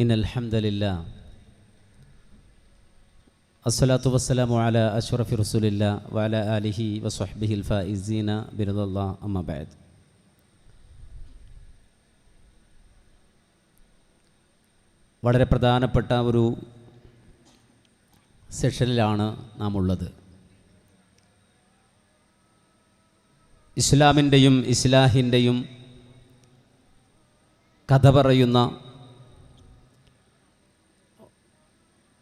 إن الحمد لله الصلاة والسلام على أشرف رسول الله وعلى آله وصحبه الفائزين برضا الله أما بعد വളരെ പ്രധാനപ്പെട്ട ഒരു സെഷനിലാണ് നാം ഉള്ളത് ഇസ്ലാമിൻ്റെയും ഇസ്ലാഹിൻ്റെയും കഥ പറയുന്ന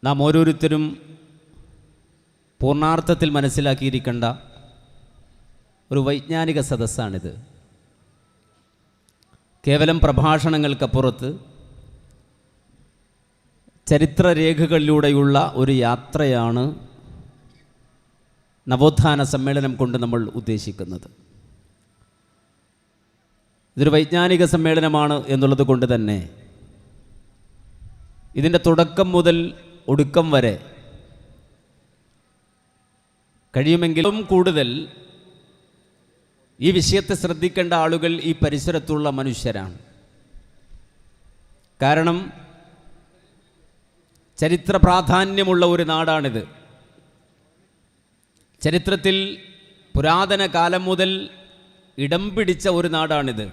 നാം ഓരോരുത്തരും പൂർണാർത്ഥത്തിൽ മനസ്സിലാക്കിയിരിക്കേണ്ട ഒരു വൈജ്ഞാനിക സദസ്സാണിത്. കേവലം പ്രഭാഷണങ്ങൾക്കപ്പുറത്ത് ചരിത്രരേഖകളിലൂടെയുള്ള ഒരു യാത്രയാണ് നവോത്ഥാന സമ്മേളനം കൊണ്ട് നമ്മൾ ഉദ്ദേശിക്കുന്നത്. ഇതൊരു വൈജ്ഞാനിക സമ്മേളനമാണ് എന്നുള്ളത് കൊണ്ട് തന്നെ ഇതിന്റെ തുടക്കം മുതൽ ഒടുക്കം വരെ. കഴിയുമെങ്കിലും കൂടുതൽ ഈ വിഷയത്തെ ശ്രദ്ധിക്കേണ്ട ആളുകൾ ഈ പരിസരത്തുള്ള മനുഷ്യരാണ്. കാരണം ചരിത്ര പ്രാധാന്യമുള്ള ഒരു നാടാണിത്. ചരിത്രത്തിൽ പുരാതന കാലം മുതൽ ഇടം പിടിച്ച ഒരു നാടാണിത്.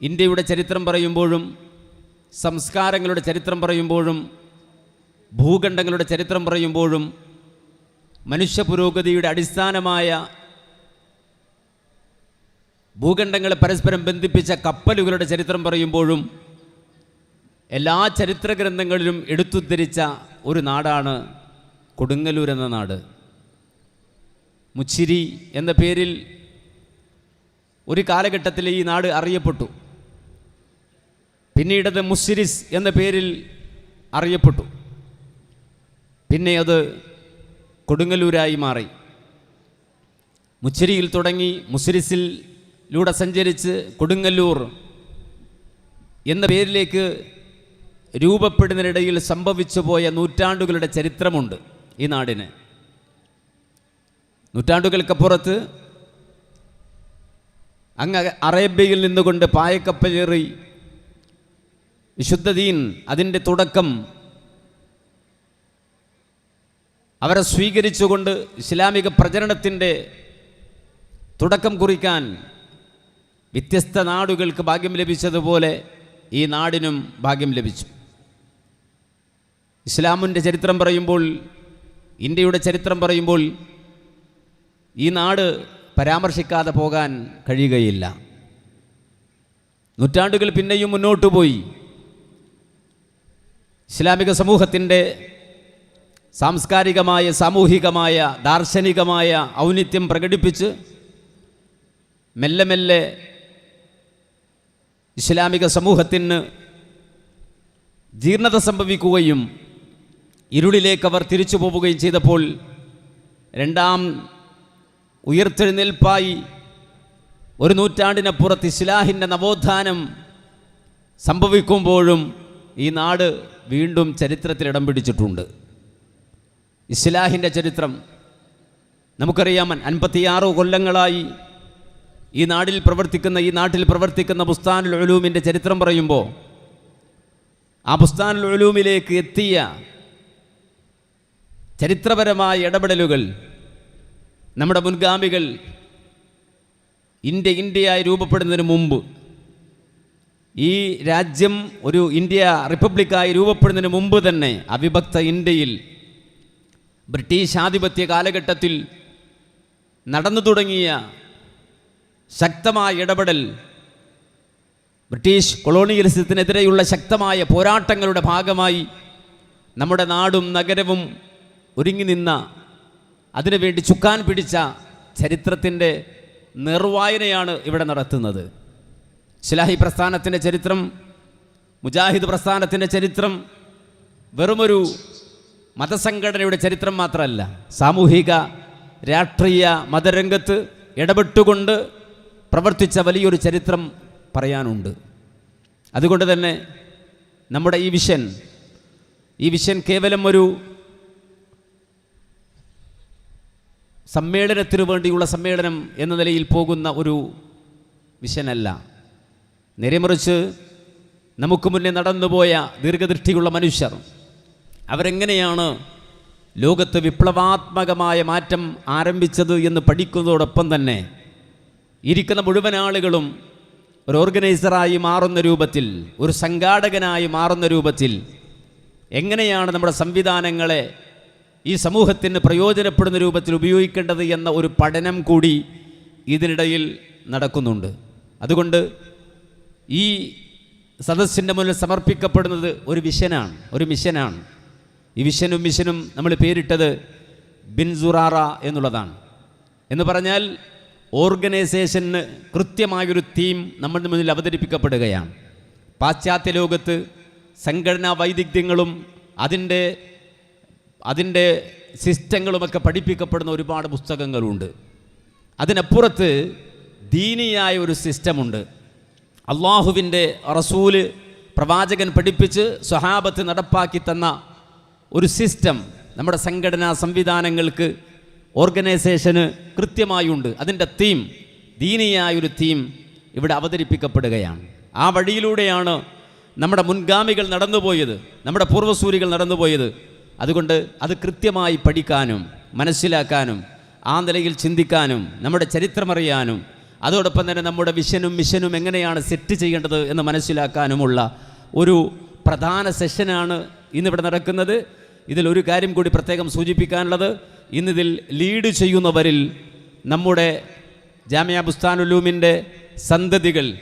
ഇന്ത്യയുടെ ചരിത്രം പറയുമ്പോഴും സംസ്കാരങ്ങളുടെ ചരിത്രം പറയുമ്പോഴും ഭൂഖണ്ഡങ്ങളുടെ ചരിത്രം പറയുമ്പോഴും മനുഷ്യ പുരോഗതിയുടെ അടിസ്ഥാനമായ ഭൂഖണ്ഡങ്ങളെ പരസ്പരം ബന്ധിപ്പിച്ച കപ്പലുകളുടെ ചരിത്രം പറയുമ്പോഴും എല്ലാ ചരിത്ര ഗ്രന്ഥങ്ങളിലും എടുത്തുദ്ധരിച്ച ഒരു നാടാണ് കൊടുങ്ങല്ലൂർ എന്ന നാട്. മുച്ചിരി എന്ന പേരിൽ ഒരു കാലഘട്ടത്തിൽ ഈ നാട് അറിയപ്പെട്ടു. പിന്നീടത് മുസിരിസ് എന്ന പേരിൽ അറിയപ്പെട്ടു. പിന്നെ അത് കൊടുങ്ങല്ലൂരായി മാറി. മുച്ചിരിയിൽ തുടങ്ങി മുസിരിസിലൂടെ സഞ്ചരിച്ച് കൊടുങ്ങല്ലൂർ എന്ന പേരിലേക്ക് രൂപപ്പെടുന്നതിനിടയിൽ സംഭവിച്ചു പോയ നൂറ്റാണ്ടുകളുടെ ചരിത്രമുണ്ട് ഈ നാടിന്. നൂറ്റാണ്ടുകൾക്കപ്പുറത്ത് അങ്ങ് അറേബ്യയിൽ നിന്നുകൊണ്ട് പായക്കപ്പലേറി വിശുദ്ധ ദീൻ അതിന്റെ തുടക്കം അവരെ സ്വീകരിച്ചുകൊണ്ട് ഇസ്ലാമിക പ്രചരണത്തിന്റെ തുടക്കം കുറിക്കാൻ വ്യത്യസ്ത നാടുകൾക്ക് ഭാഗ്യം ലഭിച്ചതുപോലെ ഈ നാടിനും ഭാഗ്യം ലഭിച്ചു. ഇസ്ലാമിന്റെ ചരിത്രം പറയുമ്പോൾ ഇന്ത്യയുടെ ചരിത്രം പറയുമ്പോൾ ഈ നാട് പരാമർശിക്കാതെ പോകാൻ കഴിയുകയില്ല. നൂറ്റാണ്ടുകൾ പിന്നെയും മുന്നോട്ട് പോയി. ഇസ്ലാമിക സമൂഹത്തിന്റെ സാംസ്കാരികമായ സാമൂഹികമായ ദാർശനികമായ ഔന്നിത്യം പ്രകടിപ്പിച്ച് മെല്ലെ മെല്ലെ ഇസ്ലാമിക സമൂഹത്തിന് ജീർണത സംഭവിക്കുകയും ഇരുളിലേക്ക് അവർ തിരിച്ചു പോവുകയും ചെയ്തപ്പോൾ രണ്ടാം ഉയർത്തെഴുന്നേൽപ്പായി ഒരു നൂറ്റാണ്ടിനപ്പുറത്ത് ഇസ്ലാഹിന്റെ നവോത്ഥാനം സംഭവിക്കുമ്പോഴും ഈ നാട് വീണ്ടും ചരിത്രത്തിൽ ഇടം പിടിച്ചിട്ടുണ്ട്. ഇസ്ലാഹിന്റെ ചരിത്രം നമുക്കറിയാം അൻപത്തിയാറ് കൊല്ലങ്ങളായി ഈ നാടിൽ പ്രവർത്തിക്കുന്ന ഈ നാട്ടിൽ പ്രവർത്തിക്കുന്ന ബുസ്താനുൽ ഒലൂമിന്റെ ചരിത്രം പറയുമ്പോൾ ആ ബുസ്താനുൽ ഉലൂമിലേക്ക് എത്തിയ ചരിത്രപരമായ ഇടപെടലുകൾ നമ്മുടെ മുൻഗാമികൾ ഇന്ത്യ ഇന്ത്യയായി രൂപപ്പെടുന്നതിന് മുമ്പ് ഈ രാജ്യം ഒരു ഇന്ത്യ റിപ്പബ്ലിക്കായി രൂപപ്പെടുന്നതിന് മുമ്പ് തന്നെ അവിഭക്ത ഇന്ത്യയിൽ ബ്രിട്ടീഷ് ആധിപത്യ കാലഘട്ടത്തിൽ നടന്നു തുടങ്ങിയ ശക്തമായ ഇടപെടൽ ബ്രിട്ടീഷ് കൊളോണിയലിസത്തിനെതിരെയുള്ള ശക്തമായ പോരാട്ടങ്ങളുടെ ഭാഗമായി നമ്മുടെ നാടും നഗരവും ഒരുങ്ങി നിന്ന അതിനുവേണ്ടി ചുക്കാൻ പിടിച്ച ചരിത്രത്തിന്റെ നിർവായനയാണ് ഇവിടെ നടത്തുന്നത്. ശിലാഹി പ്രസ്ഥാനത്തിന്റെ ചരിത്രം മുജാഹിദ് പ്രസ്ഥാനത്തിന്റെ ചരിത്രം വെറുമൊരു മതസംഘടനയുടെ ചരിത്രം മാത്രമല്ല. സാമൂഹിക രാഷ്ട്രീയ മതരംഗത്ത് ഇടപെട്ടുകൊണ്ട് പ്രവർത്തിച്ച വലിയൊരു ചരിത്രം പറയാനുണ്ട്. അതുകൊണ്ട് തന്നെ നമ്മുടെ ഈ വിഷൻ ഈ വിഷൻ കേവലം ഒരു സമ്മേളനത്തിനു വേണ്ടിയുള്ള സമ്മേളനം എന്ന നിലയിൽ പോകുന്ന ഒരു വിഷനല്ല. നേരെ മറിച്ച് നമുക്ക് മുന്നേ നടന്നുപോയ ദീർഘദൃഷ്ടിയുള്ള മനുഷ്യർ അവരെങ്ങനെയാണ് ലോകത്ത് വിപ്ലവാത്മകമായ മാറ്റം ആരംഭിച്ചത് എന്ന് പഠിക്കുന്നതോടൊപ്പം തന്നെ ഇരിക്കുന്ന മുഴുവൻ ആളുകളും ഒരു ഓർഗനൈസറായി മാറുന്ന രൂപത്തിൽ ഒരു സംഘാടകനായി മാറുന്ന രൂപത്തിൽ എങ്ങനെയാണ് നമ്മുടെ സംവിധാനങ്ങളെ ഈ സമൂഹത്തിന് പ്രയോജനപ്പെടുന്ന രൂപത്തിൽ ഉപയോഗിക്കേണ്ടത് എന്ന ഒരു പഠനം കൂടി ഇതിനിടയിൽ നടക്കുന്നുണ്ട്. അതുകൊണ്ട് ഈ സദസ്സിന്റെ മുന്നിൽ സമർപ്പിക്കപ്പെടുന്നത് ഒരു വിഷനാണ് ഒരു മിഷനാണ്. ഈ വിഷനും മിഷനും നമ്മൾ പേരിട്ടത് ബിൻസുറാറ എന്നുള്ളതാണ്. എന്ന് പറഞ്ഞാൽ ഓർഗനൈസേഷന് കൃത്യമായൊരു തീം നമ്മുടെ മുന്നിൽ അവതരിപ്പിക്കപ്പെടുകയാണ്. പാശ്ചാത്യ ലോകത്ത് സംഘടനാ വൈദഗ്ധ്യങ്ങളും അതിന്റെ അതിന്റെ സിസ്റ്റങ്ങളുമൊക്കെ പഠിപ്പിക്കപ്പെടുന്ന ഒരുപാട് പുസ്തകങ്ങളുണ്ട്. അതിനപ്പുറത്ത് ദീനിയായ ഒരു സിസ്റ്റമുണ്ട്. അള്ളാഹുവിന്റെ റസൂൽ പ്രവാചകൻ പഠിപ്പിച്ച് സ്വഹാബത്ത് നടപ്പാക്കി തന്ന ഒരു സിസ്റ്റം നമ്മുടെ സംഘടനാ സംവിധാനങ്ങൾക്ക് ഓർഗനൈസേഷന് കൃത്യമായുണ്ട്. അതിന്റെ തീം ദീനിയായൊരു തീം ഇവിടെ അവതരിപ്പിക്കപ്പെടുകയാണ്. ആ വഴിയിലൂടെയാണ് നമ്മുടെ മുൻഗാമികൾ നടന്നുപോയത് നമ്മുടെ പൂർവസൂരികൾ നടന്നുപോയത്. അതുകൊണ്ട് അത് കൃത്യമായി പഠിക്കാനും മനസ്സിലാക്കാനും ആ നിലയിൽ ചിന്തിക്കാനും നമ്മുടെ ചരിത്രമറിയാനും അതോടൊപ്പം തന്നെ നമ്മുടെ വിഷനും മിഷനും എങ്ങനെയാണ് സെറ്റ് ചെയ്യേണ്ടത് എന്ന് മനസ്സിലാക്കാനുമുള്ള ഒരു പ്രധാന സെഷനാണ് ഇന്നിവിടെ നടക്കുന്നത്. ഇതിൽ ഒരു കാര്യം കൂടി പ്രത്യേകം സൂചിപ്പിക്കാനുള്ളത്. ഇന്നിതിൽ ലീഡ് ചെയ്യുന്നവരിൽ നമ്മുടെ ജാമ്യ ബുസ്താനുലൂമിന്റെ സന്തതികൾ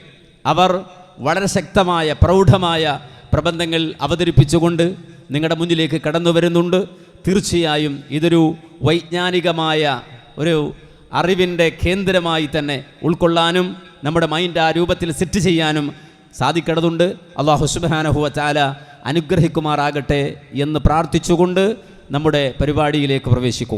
അവർ വളരെ ശക്തമായ പ്രൗഢമായ പ്രബന്ധങ്ങൾ അവതരിപ്പിച്ചുകൊണ്ട് നിങ്ങളുടെ മുന്നിലേക്ക് കടന്നു വരുന്നുണ്ട്. തീർച്ചയായും ഇതൊരു വൈജ്ഞാനികമായ ഒരു അറിവിന്റെ കേന്ദ്രമായി തന്നെ ഉൾക്കൊള്ളാനും നമ്മുടെ മൈൻഡ് ആ രൂപത്തിൽ സെറ്റ് ചെയ്യാനും സാധിക്കേണ്ടതുണ്ട്. അള്ളാഹു സുബാനഹുവ ചാല അനുഗ്രഹിക്കുമാറാകട്ടെ എന്ന് പ്രാർത്ഥിച്ചുകൊണ്ട് നമ്മുടെ പരിപാടിയിലേക്ക് പ്രവേശിക്കും.